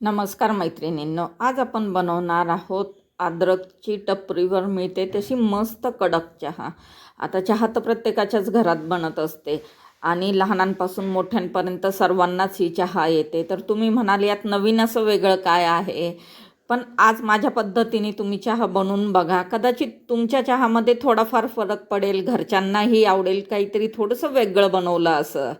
नमस्कार मैत्रिणींनो आज आपण बनवणार आहोत अद्रकची टपरीवर मिळते तशी मस्त कडक चहा. आता चहा तर प्रत्येकाच्याच घरात बनत असते आणि लहानांपासून मोठ्यांपर्यंत सर्वांनाच ही चहा येते. तर तुम्ही म्हणाल यात नवीन असं वेगळं काय आहे? पण आज माझ्या पद्धतीने तुम्ही चहा बनवून बघा. कदाचित तुमच्या चहामध्ये थोडाफार फरक पडेल घरच्यांनाही आवडेल काहीतरी थोडंसं वेगळं बनवलं असं.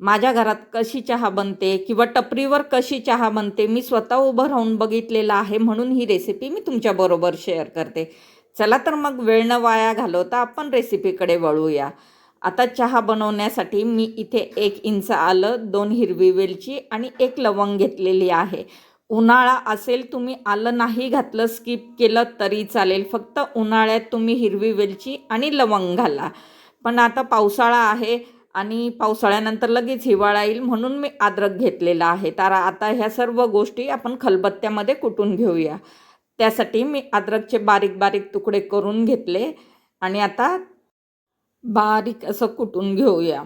माझ्या घरात कशी चहा बनते किंवा टपरीवर कशी चहा बनते मी स्वतः उभं राहून बघितलेलं आहे म्हणून ही रेसिपी मी तुमच्याबरोबर शेअर करते. चला तर मग वेळ न वाया घालवता आपण रेसिपीकडे वळूया. आता चहा बनवण्यासाठी मी इथे एक इंच आलं दोन हिरवी वेलची आणि एक लवंग घेतलेली आहे. उन्हाळा असेल तुम्ही आलं नाही घातलं स्किप केलं तरी चालेल. फक्त उन्हाळ्यात तुम्ही हिरवी वेलची आणि लवंग घाला. पण आता पावसाळा आहे आणि पावसाळ्यानंतर लगेच हिवाळा येईल म्हणून मी अद्रक घेतलेला आहे. तर आता ह्या सर्व गोष्टी आपण खलबत्त्यामध्ये कुटून घेऊया. त्यासाठी मी अद्रकचे बारीक बारीक तुकडे करून घेतले आणि आता बारीक असं कुटून घेऊया.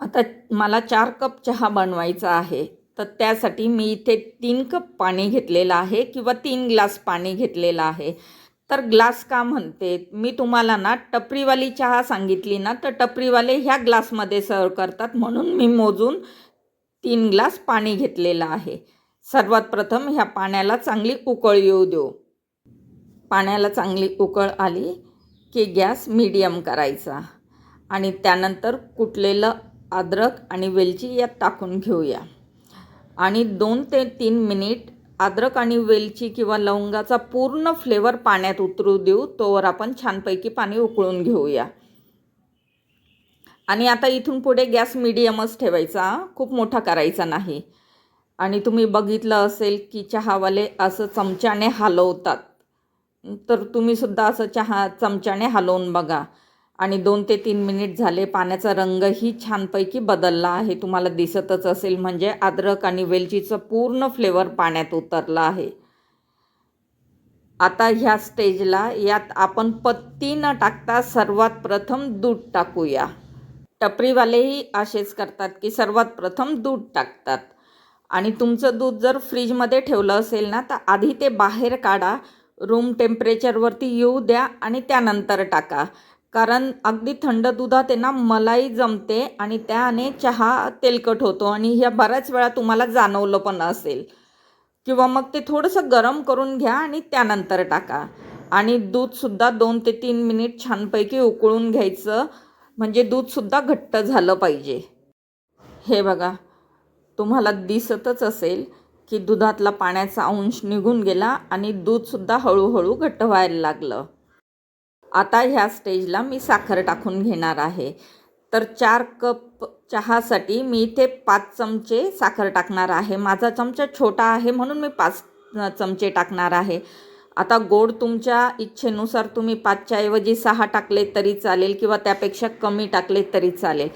आता मला चार कप चहा बनवायचा आहे. तर त्यासाठी मी इथे तीन कप पाणी घेतलेलं आहे किंवा तीन ग्लास पाणी घेतलेलं आहे. तर ग्लास का म्हणते? मी तुम्हाला ना टपरीवाली चहा सांगितली ना तर टपरीवाले ह्या ग्लासमध्ये सर्व करतात. म्हणून मी मोजून तीन ग्लास पाणी घेतलेलं आहे. सर्वात प्रथम ह्या पाण्याला चांगली उकळ येऊ देऊ. पाण्याला चांगली उकळ आली की गॅस मीडियम करायचा. आणि त्यानंतर कुटलेलं अद्रक आणि वेलची यात टाकून घेऊया. आणि दोन ते तीन मिनिट अद्रक आणि वेलची किंवा लवंगाचा पूर्ण फ्लेवर पाण्यात उतरू देऊ तोवर आपण छानपैकी पाणी उकळून घेऊया. आणि आता इथून पुढे गॅस मिडियमच ठेवायचा खूप मोठा करायचा नाही. आणि तुम्ही बघितलं असेल की चहावाले असं चमच्याने हलवतात. तर तुम्हीसुद्धा असं चहा चमच्याने हलवून बघा. आणि दोन ते तीन मिनिट झाले पाण्याचा रंगही छानपैकी बदलला आहे. तुम्हाला दिसतच असेल म्हणजे अद्रक आणि वेलचीचं पूर्ण फ्लेवर पाण्यात उतरला आहे. आता ह्या स्टेजला यात आपण पत्ती न टाकता सर्वात प्रथम दूध टाकूया. टपरीवालेही असेच करतात की सर्वात प्रथम दूध टाकतात. आणि तुमचं दूध जर फ्रीजमध्ये ठेवलं असेल ना तर आधी ते बाहेर काढा. रूम टेम्परेचरवरती येऊ द्या आणि त्यानंतर टाका. कारण अगदी थंड दुधात आहे ना मलाई जमते आणि त्याने चहा तेलकट होतो आणि ह्या बऱ्याच वेळा तुम्हाला जाणवलं पण असेल. किंवा मग ते थोडंसं गरम करून घ्या आणि त्यानंतर टाका. आणि दूधसुद्धा दोन ते तीन मिनिट छानपैकी उकळून घ्यायचं. म्हणजे दूधसुद्धा घट्ट झालं पाहिजे. हे बघा तुम्हाला दिसतच असेल की दुधातला पाण्याचा अंश निघून गेला आणि दूधसुद्धा हळूहळू घट्ट व्हायला लागलं. आता ह्या स्टेजला मी साखर टाकून घेणार आहे. तर चार कप चहासाठी मी इथे पाच चमचे साखर टाकणार आहे. माझा चमचा छोटा आहे म्हणून मी पाच चमचे टाकणार आहे. आता गोड तुमच्या इच्छेनुसार तुम्ही पाचच्याऐवजी सहा टाकले तरी चालेल किंवा त्यापेक्षा कमी टाकले तरी चालेल.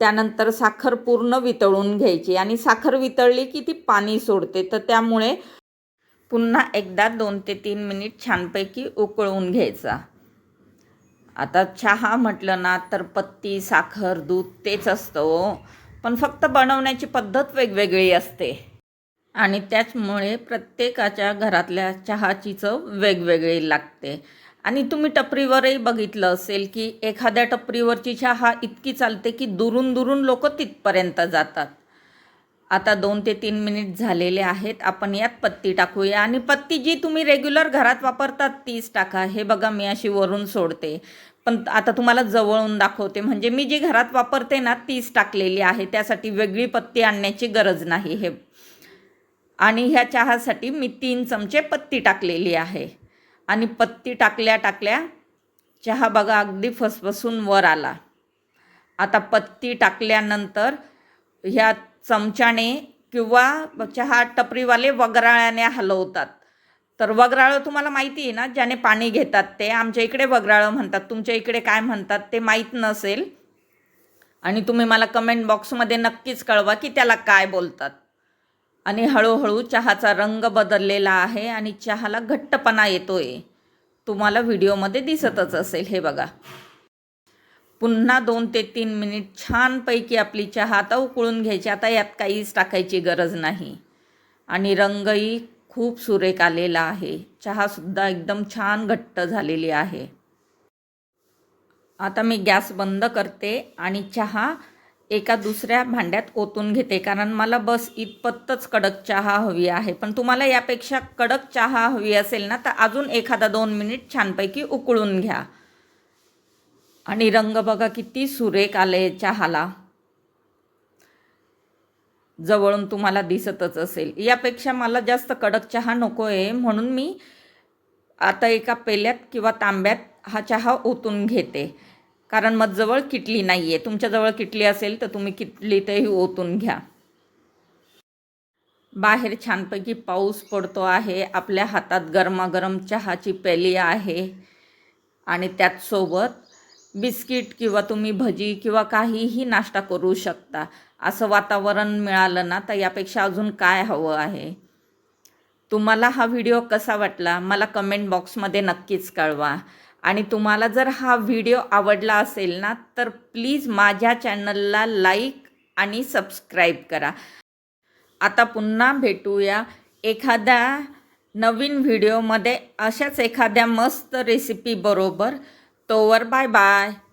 त्यानंतर साखर पूर्ण वितळून घ्यायची आणि साखर वितळली की ती पाणी सोडते. तर त्यामुळे पुन्हा एकदा दोन ते तीन मिनिट छानपैकी उकळून घ्यायचा. आता चहा म्हटलं ना तर पत्ती साखर दूध तेच असतं हो. पण फक्त बनवण्याची पद्धत वेगवेगळी असते. आणि त्याचमुळे प्रत्येकाच्या घरातल्या चहाची चव वेगवेगळी लागते. आणि तुम्ही टपरीवरही बघितलं असेल की एखाद्या टपरीवरची चहा इतकी चालते की दुरून दुरून लोक तिथपर्यंत जातात. आता दोन ते तीन मिनिट झालेले आहेत. आपण यात पत्ती टाकूया. आणि पत्ती जी तुम्ही रेग्युलर घरात वापरतात तीच टाका. हे बघा मी अशी वरून सोडते. पण आता तुम्हाला जवळून दाखवते. म्हणजे मी जी घरात वापरते ना तीच टाकलेली आहे. त्यासाठी वेगळी पत्ती आणण्याची गरज नाही हे. आणि ह्या चहासाठी मी तीन चमचे पत्ती टाकलेली आहे. आणि पत्ती टाकल्या टाकल्या चहा बघा अगदी फसफसून वर आला. आता पत्ती टाकल्यानंतर ह्या चमच्याने किंवा चहा टपरीवाले वगराळ्याने हलवतात. तर वगराळं तुम्हाला माहिती आहे ना ज्याने पाणी घेतात ते आमच्या इकडे वगराळं म्हणतात. तुमच्या इकडे काय म्हणतात ते माहीत नसेल. आणि तुम्ही मला कमेंट बॉक्समध्ये नक्कीच कळवा की त्याला काय बोलतात. आणि हळूहळू चहाचा रंग बदललेला आहे आणि चहाला घट्टपणा येतो आहे तुम्हाला व्हिडिओमध्ये दिसतच असेल हे बघा. पुन्हा दोन ते तीन मिनिट छानपैकी आपली चहा आता उकळून घ्यायची. आता यात काहीच टाकायची गरज नाही. आणि रंगही खूप सुरेख आलेला आहे. चहासुद्धा एकदम छान घट्ट झालेली आहे. आता मी गॅस बंद करते आणि चहा एका दुसऱ्या भांड्यात ओतून घेते. कारण मला बस इतपतच कडक चहा हवी आहे. पण तुम्हाला यापेक्षा कडक चहा हवी असेल ना तर अजून एखादा दोन मिनिट छानपैकी उकळून घ्या. आणि रंग बघा किती सुरेख आले चहाला. जवळून तुम्हाला दिसतच असेल. यापेक्षा मला जास्त कडक चहा नको आहे म्हणून मी आता एका पेल्यात किंवा तांब्यात हा चहा ओतून घेते. कारण मग जवळ किटली नाही आहे तुमच्याजवळ किटली असेल तर तुम्ही किटलीतही ओतून घ्या. बाहेर छानपैकी पाऊस पडतो आहे. आपल्या हातात गरमागरम चहाची पेली आहे. आणि त्याचसोबत बिस्किट किंवा तुम्ही भजी किंवा काहीही नाश्ता करू शकता. असं वातावरण मिळालं ना तर यापेक्षा अजून काय हवं आहे? तुम्हाला हा व्हिडिओ कसा वाटला? मला कमेंट बॉक्समध्ये नक्कीच कळवा. आणि तुम्हाला जर हा व्हिडिओ आवडला असेल ना तर प्लीज माझ्या चॅनलला लाईक आणि सबस्क्राईब करा. आता पुन्हा भेटूया एखाद्या नवीन व्हिडिओमध्ये अशाच एखाद्या मस्त रेसिपी बरोबर. Tower. Bye-bye.